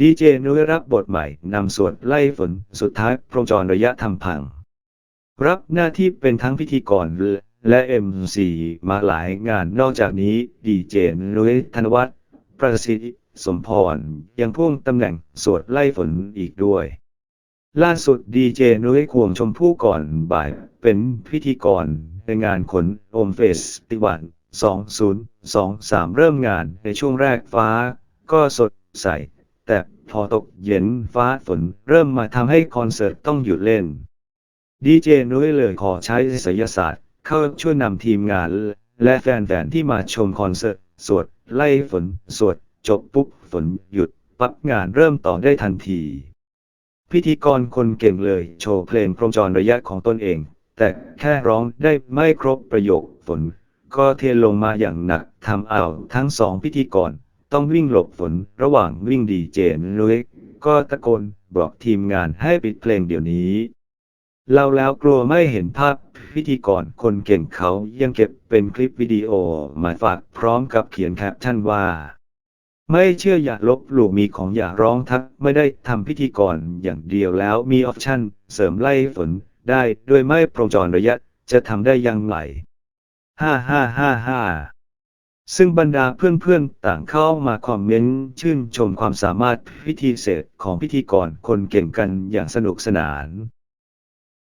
ดีเจนุ้ยรับบทใหม่นำสวดไล่ฝน สุดท้ายพรมจรระยะทำพัง รับหน้าที่เป็นทั้งพิธีกรและเอ็มซีมาหลายงานนอกจากนี้ดีเจนุ้ยธนวัฒน์ประสิทธิสมพรยังพ่วงตำแหน่งสวดไล่ฝนอีกด้วย ล่าสุดดีเจนุ้ยควงชมพู่ก่อนบ่ายเป็นพิธีกรในงานขนโอมเฟสติวัน 2023 เริ่มงานในช่วงแรกฟ้า ก็สดใส แต่พอตกเย็นฟ้าฝนเริ่มมาทำให้คอนเสิร์ตต้องหยุดเล่น ดีเจนุ้ยเลยขอใช้ศิลศาสตร์ เข้าช่วยนำทีมงาน และแฟนๆที่มาชมคอนเสิร์ต สวด ไล่ฝน สวด จบปุ๊บฝนหยุด ปั๊บงานเริ่มต่อได้ทันที พิธีกรคนเก่งเลยโชว์เพลงพรหมจรระยะของตนเอง แต่แค่ร้องได้ไม่ครบประโยคฝน ก็เทลงมาอย่างหนักทำเอาทั้งสองพิธีกร ต้องวิ่งหลบฝนระหว่างวิ่งดีเจนุ้ยก็ตะโกนบอกทีมงานให้ปิดเพลงเดี๋ยวนี้ เราแล้วกลัวไม่เห็นภาพพิธีกรคนเก่งเขายังเก็บเป็นคลิปวิดีโอมาฝากพร้อมกับเขียนแคปชั่นว่า ไม่เชื่ออย่าลบหลู่มีของอย่าร้องทักไม่ได้ทำพิธีกรอย่างเดียวแล้วมีออปชั่นเสริมไล่ฝนได้ด้วยไม่โปรงจรระยะจะทำได้ยังไงฮ่าฮ่าฮ่าฮ่า ซึ่งบรรดาเพื่อนๆ ต่างเข้ามาคอมเมนต์ชื่นชมความสามารถพิธีเสร็จของพิธีกรคนเก่งกันอย่างสนุกสนาน